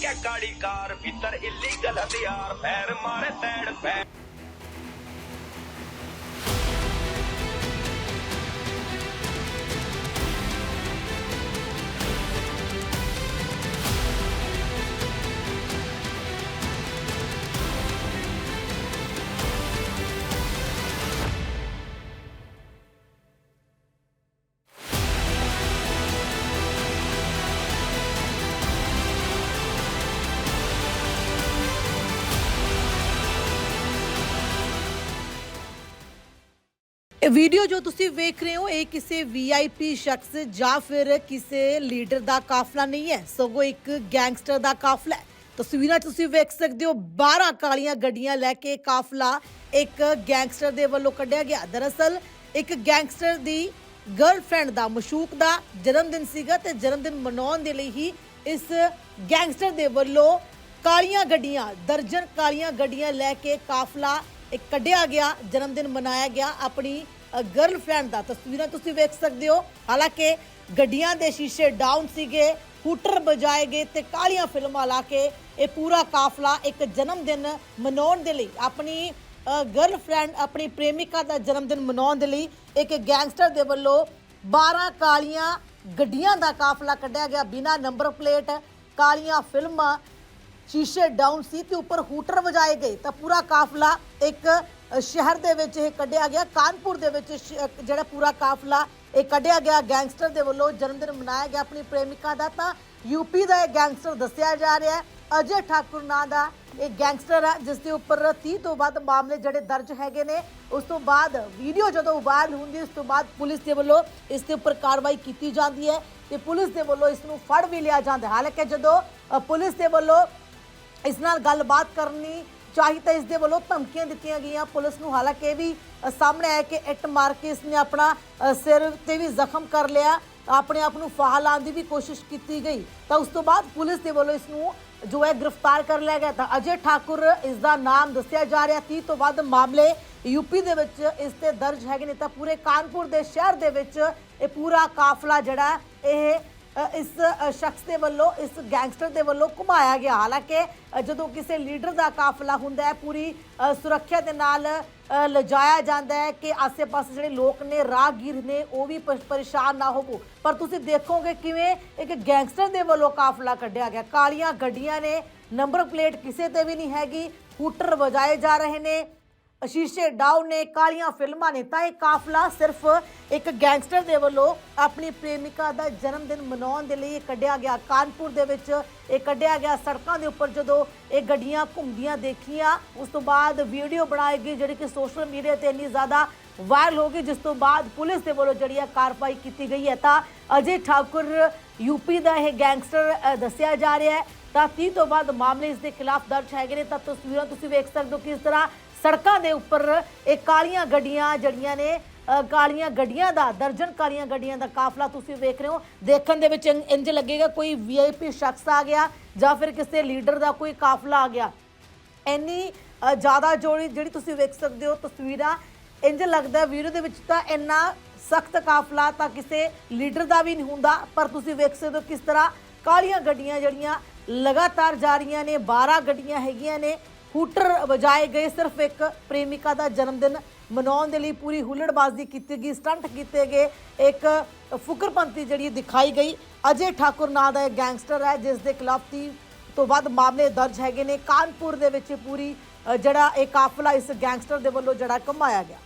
ਚੱਕਿਆ ਕਾੜੀ ਕਾਰ ਭੀਤਰ ਇਲੀਗਲ ਹਥਿਆਰ ਪੈਰ ਮਾਰੇ ਤੈੜ ਪੈ ਵੀਡੀਓ ਜੋ ਤੁਸੀਂ ਵੇਖ ਰਹੇ ਹੋ, ਇਹ ਕਿਸੇ ਵੀਆਈਪੀ ਸ਼ਖਸ ਜਾਂ ਫਿਰ ਕਿਸੇ ਲੀਡਰ ਦਾ ਕਾਫਲਾ ਨਹੀਂ ਹੈ। ਸਗੋਂ ਇੱਕ ਗੈਂਗਸਟਰ ਦਾ ਕਾਫਲਾ ਹੈ। ਤਸਵੀਰਾਂ ਤੁਸੀਂ ਵੇਖ ਸਕਦੇ ਹੋ 12 ਕਾਲੀਆਂ ਗੱਡੀਆਂ ਲੈ ਕੇ ਕਾਫਲਾ ਇੱਕ ਗੈਂਗਸਟਰ ਦੇ ਵੱਲੋਂ ਕੱਢਿਆ ਗਿਆ। ਦਰਅਸਲ, ਇੱਕ ਗੈਂਗਸਟਰ ਦੀ ਗਰਲਫ੍ਰੈਂਡ ਦਾ, ਮਸ਼ੂਕ ਦਾ ਜਨਮ ਦਿਨ ਸੀਗਾ ਤੇ ਜਨਮ ਦਿਨ ਮਨਾਉਣ ਦੇ ਲਈ ਹੀ ਇਸ ਗੈਂਗਸਟਰ ਦੇ ਵੱਲੋਂ ਕਾਲੀਆਂ ਗੱਡੀਆਂ, ਦਰਜਨ ਕਾਲੀਆਂ ਗੱਡੀਆਂ ਲੈ ਕੇ ਕਾਫਲਾ ਇੱਕ ਕੱਢਿਆ ਗਿਆ ਜਨਮ ਦਿਨ ਮਨਾਇਆ ਗਿਆ। ਆਪਣੀ ਗਰਲਫ੍ਰੈਂਡ ਦਾ। ਤਸਵੀਰਾਂ ਤੁਸੀਂ ਵੇਖ ਸਕਦੇ ਹੋ। ਹਾਲਾਂਕਿ ਗੱਡੀਆਂ ਦੇ ਸ਼ੀਸ਼ੇ ਡਾਊਨ ਸੀਗੇ, ਹੂਟਰ ਵਜਾਏ ਗਏ ਤੇ ਕਾਲੀਆਂ ਫਿਲਮਾਂ ਲਾ ਕੇ ਇਹ ਪੂਰਾ ਕਾਫਲਾ ਇੱਕ ਜਨਮ ਦਿਨ ਮਨਾਉਣ ਦੇ ਲਈ, ਆਪਣੀ ਗਰਲਫ੍ਰੈਂਡ ਆਪਣੀ ਪ੍ਰੇਮਿਕਾ ਦਾ ਜਨਮ ਦਿਨ ਮਨਾਉਣ ਦੇ ਲਈ ਇੱਕ ਗੈਂਗਸਟਰ ਦੇ ਵੱਲੋਂ 12 ਕਾਲੀਆਂ ਗੱਡੀਆਂ ਦਾ ਕਾਫਲਾ ਕੱਢਿਆ ਗਿਆ ਬਿਨਾ ਨੰਬਰ ਪਲੇਟ ਕਾਲੀਆਂ ਫਿਲਮਾਂ, ਸ਼ੀਸ਼ੇ ਡਾਊਨ ਸੀ ਤੇ ਉੱਪਰ ਹੂਟਰ ਵਜਾਏ ਗਏ। ਤਾਂ ਪੂਰਾ ਕਾਫਲਾ ਇੱਕ ਸ਼ਹਿਰ ਦੇ ਵਿੱਚ ਇਹ ਕੱਢਿਆ ਗਿਆ। ਕਾਨਪੁਰ ਦੇ ਵਿੱਚ ਸ਼- ਜਿਹੜਾ ਪੂਰਾ ਕਾਫਲਾ ਇਹ ਕੱਢਿਆ ਗਿਆ। ਗੈਂਗਸਟਰ ਦੇ ਵੱਲੋਂ ਜਨਮ ਦਿਨ ਮਨਾਇਆ ਗਿਆ ਆਪਣੀ ਪ੍ਰੇਮਿਕਾ ਦਾ। ਤਾਂ ਯੂਪੀ ਦਾ ਇਹ ਗੈਂਗਸਟਰ ਦੱਸਿਆ ਜਾ ਰਿਹਾ ਹੈ। ਅਜੇ ਠਾਕੁਰ ਨਾਂ ਦਾ ਇਹ ਗੈਂਗਸਟਰ ਹੈ ਜਿਸ ਦੇ ਉੱਪਰ 30 ਤੋਂ ਵੱਧ ਮਾਮਲੇ ਜਿਹੜੇ ਦਰਜ ਹੈਗੇ ਨੇ। ਉਸ ਤੋਂ ਬਾਅਦ ਵੀਡੀਓ ਜਦੋਂ ਵਾਇਰਲ ਹੁੰਦੀ ਹੈ, ਉਸ ਤੋਂ ਬਾਅਦ ਪੁਲਿਸ ਦੇ ਵੱਲੋਂ ਇਸ ਦੇ ਉੱਪਰ ਕਾਰਵਾਈ ਕੀਤੀ ਜਾਂਦੀ ਹੈ ਤੇ ਪੁਲਿਸ ਦੇ ਵੱਲੋਂ ਇਸ ਨੂੰ ਫੜ ਵੀ ਲਿਆ ਜਾਂਦਾ ਹੈ। ਹਾਲਾਂਕਿ ਜਦੋਂ ਅ, ਪੁਲਿਸ ਦੇ ਵੱਲੋਂ ਇਸ ਨਾਲ ਗੱਲਬਾਤ ਕਰਨੀ ਚਾਹੀ ਤਾਂ ਇਸ ਦੇ ਵੱਲੋਂ ਧਮਕੀਆਂ ਦਿੱਤੀਆਂ ਗਈਆਂ। ਪੁਲਿਸ ਨੂੰ ਹਾਲਾਂਕਿ ਇਹ ਵੀ ਸਾਹਮਣੇ ਆਇਆ ਕਿ ਇੱਟ ਮਾਰ ਕੇ ਇਸ ਨੇ ਆਪਣਾ ਸਿਰ ਤੇ ਵੀ ਜ਼ਖਮ ਕਰ ਲਿਆ। ਆਪਣੇ ਆਪ ਨੂੰ ਫਾਹ ਲਾਉਣ ਦੀ ਵੀ ਕੋਸ਼ਿਸ਼ ਕੀਤੀ ਗਈ। ਤਾਂ ਉਸ ਤੋਂ ਬਾਅਦ ਪੁਲਿਸ ਦੇ ਵੱਲੋਂ ਇਸ ਨੂੰ ਜੋ ਹੈ ਗ੍ਰਿਫਤਾਰ ਕਰ ਲਿਆ ਗਿਆ। ਤਾਂ ਅਜੇ ਠਾਕੁਰ ਇਸ ਦਾ ਨਾਮ ਦੱਸਿਆ ਜਾ ਰਿਹਾ। 30 ਤੋਂ ਵੱਧ ਮਾਮਲੇ ਯੂਪੀ ਦੇ ਵਿੱਚ ਇਸ ਤੇ ਦਰਜ ਹੈਗੇ ਨੇ। ਤਾਂ ਪੂਰੇ ਕਾਨਪੁਰ ਦੇ ਸ਼ਹਿਰ ਦੇ ਵਿੱਚ ਇਹ ਪੂਰਾ ਕਾਫਲਾ ਜਿਹੜਾ, ਇਹ ਅ, ਇਸ ਅ, ਸ਼ਖਸ ਦੇ ਵੱਲੋਂ ਇਸ ਗੈਂਗਸਟਰ ਦੇ ਵੱਲੋਂ ਘੁਮਾਇਆ ਗਿਆ। ਹਾਲਾਂਕਿ ਅ, ਜਦੋਂ ਕਿਸੇ ਲੀਡਰ ਦਾ ਕਾਫਲਾ ਹੁੰਦਾ ਹੈ ਪੂਰੀ ਅ, ਸੁਰੱਖਿਆ ਦੇ ਨਾਲ ਅ, ਲਿਜਾਇਆ ਜਾਂਦਾ ਹੈ ਕਿ ਆਸ-ਪਾਸੇ ਜਿਹੜੇ ਲੋਕ ਨੇ ਰਾਹਗੀਰ ਨੇ ਉਹ ਵੀ ਪ- ਪਰੇਸ਼ਾਨ ਨਾ ਹੋਵੋ। ਪਰ ਤੁਸੀਂ ਦੇਖੋਗੇ ਕਿਵੇਂ ਇੱਕ ਗੈਂਗਸਟਰ ਦੇ ਵੱਲੋਂ ਕਾਫਲਾ ਕੱਢਿਆ ਗਿਆ। ਕਾਲੀਆਂ ਗੱਡੀਆਂ ਨੇ ਨੰਬਰ ਪਲੇਟ ਕਿਸੇ ਤੇ ਵੀ ਨਹੀਂ ਹੈਗੀ ਹੂਟਰ ਵਜਾਏ ਜਾ ਰਹੇ ਨੇ। ਸ਼ੀਸ਼ੇ ਡਾਊਨ ਨੇ ਕਾਲੀਆਂ ਫਿਲਮਾਂ ਨੇ ਤਾਂ ਇਹ ਕਾਫਲਾ ਸਿਰਫ ਇੱਕ ਗੈਂਗਸਟਰ ਦੇ ਵੱਲੋਂ ਆਪਣੀ ਪ੍ਰੇਮਿਕਾ ਦਾ ਜਨਮ ਦਿਨ ਮਨਾਉਣ ਦੇ ਲਈ ਇਹ ਕੱਢਿਆ ਗਿਆ। ਕਾਨਪੁਰ ਦੇ ਵਿੱਚ ਇਹ ਕੱਢਿਆ ਗਿਆ ਸੜਕਾਂ ਦੇ ਉੱਪਰ ਜਦੋਂ ਇਹ ਗੱਡੀਆਂ ਘੁੰਮਦੀਆਂ ਦੇਖੀਆਂ, ਉਸ ਤੋਂ ਬਾਅਦ ਵੀਡੀਓ ਬਣਾਈ ਗਈ ਜਿਹੜੀ ਕਿ ਸੋਸ਼ਲ ਮੀਡੀਆ ਤੇ ਇੰਨੀ ਜ਼ਿਆਦਾ ਵਾਇਰਲ ਹੋ ਗਈ, ਜਿਸ ਤੋਂ ਬਾਅਦ ਪੁਲਿਸ ਦੇ ਵੱਲੋਂ ਜਿਹੜੀ ਹੈ ਕਾਰਵਾਈ ਕੀਤੀ ਗਈ ਹੈ। ਤਾਂ ਅਜੇ ਠਾਕੁਰ ਯੂਪੀ ਦਾ ਇਹ ਗੈਂਗਸਟਰ ਦੱਸਿਆ ਜਾ ਰਿਹਾ ਹੈ। ਤਾਂ 30 ਤੋਂ ਬਾਅਦ ਮਾਮਲੇ ਇਸ ਦੇ ਖਿਲਾਫ ਦਰਜ ਹੈਗੇ ਨੇ। ਤਾਂ ਤਸਵੀਰਾਂ ਤੁਸੀਂ ਵੇਖ ਸਕਦੇ ਹੋ ਕਿਸ ਤਰ੍ਹਾਂ ਸੜਕਾਂ ਦੇ ਉੱਪਰ ਇਹ ਕਾਲੀਆਂ ਗੱਡੀਆਂ ਜਿਹੜੀਆਂ ਨੇ ਕਾਲੀਆਂ ਗੱਡੀਆਂ ਦਾ, ਦਰਜਨ ਕਾਲੀਆਂ ਗੱਡੀਆਂ ਦਾ ਕਾਫਲਾ ਤੁਸੀਂ ਵੇਖ ਰਹੇ ਹੋ। ਦੇਖਣ ਦੇ ਵਿੱਚ ਇੰਜ ਇੰਜ ਲੱਗੇਗਾ ਕੋਈ ਵੀਆਈਪੀ ਸ਼ਖਸ ਆ ਗਿਆ ਜਾਂ ਫਿਰ ਕਿਸੇ ਲੀਡਰ ਦਾ ਕੋਈ ਕਾਫਲਾ ਆ ਗਿਆ। ਇੰਨੀ ਜ਼ਿਆਦਾ ਜੋੜੀ ਜਿਹੜੀ ਤੁਸੀਂ ਵੇਖ ਸਕਦੇ ਹੋ ਤਸਵੀਰਾਂ ਇੰਜ ਲੱਗਦਾ ਵੀਡੀਓ ਦੇ ਵਿੱਚ ਤਾਂ ਇੰਨਾ ਸਖਤ ਕਾਫਲਾ ਤਾਂ ਕਿਸੇ ਲੀਡਰ ਦਾ ਵੀ ਨਹੀਂ ਹੁੰਦਾ, ਪਰ ਤੁਸੀਂ ਵੇਖ ਸਕਦੇ ਹੋ ਕਿਸ ਤਰ੍ਹਾਂ ਕਾਲੀਆਂ ਗੱਡੀਆਂ ਜਿਹੜੀਆਂ ਲਗਾਤਾਰ ਜਾ ਰਹੀਆਂ ਨੇ 12 ਗੱਡੀਆਂ ਹੈਗੀਆਂ ਨੇ ਹੂਟਰ ਵਜਾਏ ਗਏ ਸਿਰਫ ਇੱਕ ਪ੍ਰੇਮਿਕਾ ਦਾ ਜਨਮ ਦਿਨ ਮਨਾਉਣ ਦੇ ਲਈ ਪੂਰੀ ਹੁੱਲੜਬਾਜ਼ੀ ਕੀਤੀ ਗਈ, ਸਟੰਟ ਕੀਤੇ ਗਏ, ਇੱਕ ਫੁਕਰਪੰਤੀ ਜਿਹੜੀ ਦਿਖਾਈ ਗਈ। ਅਜੇ ਠਾਕੁਰ ਨਾਂ ਦਾ ਇਹ ਗੈਂਗਸਟਰ ਹੈ, ਜਿਸ ਦੇ ਖਿਲਾਫ 30 ਤੋਂ ਵੱਧ ਮਾਮਲੇ ਦਰਜ ਹੈਗੇ ਨੇ। ਕਾਨਪੁਰ ਦੇ ਵਿੱਚ ਪੂਰੀ ਜਿਹੜਾ ਇਹ ਕਾਫਲਾ ਇਸ ਗੈਂਗਸਟਰ ਦੇ ਵੱਲੋਂ ਜਿਹੜਾ ਘੁਮਾਇਆ ਗਿਆ।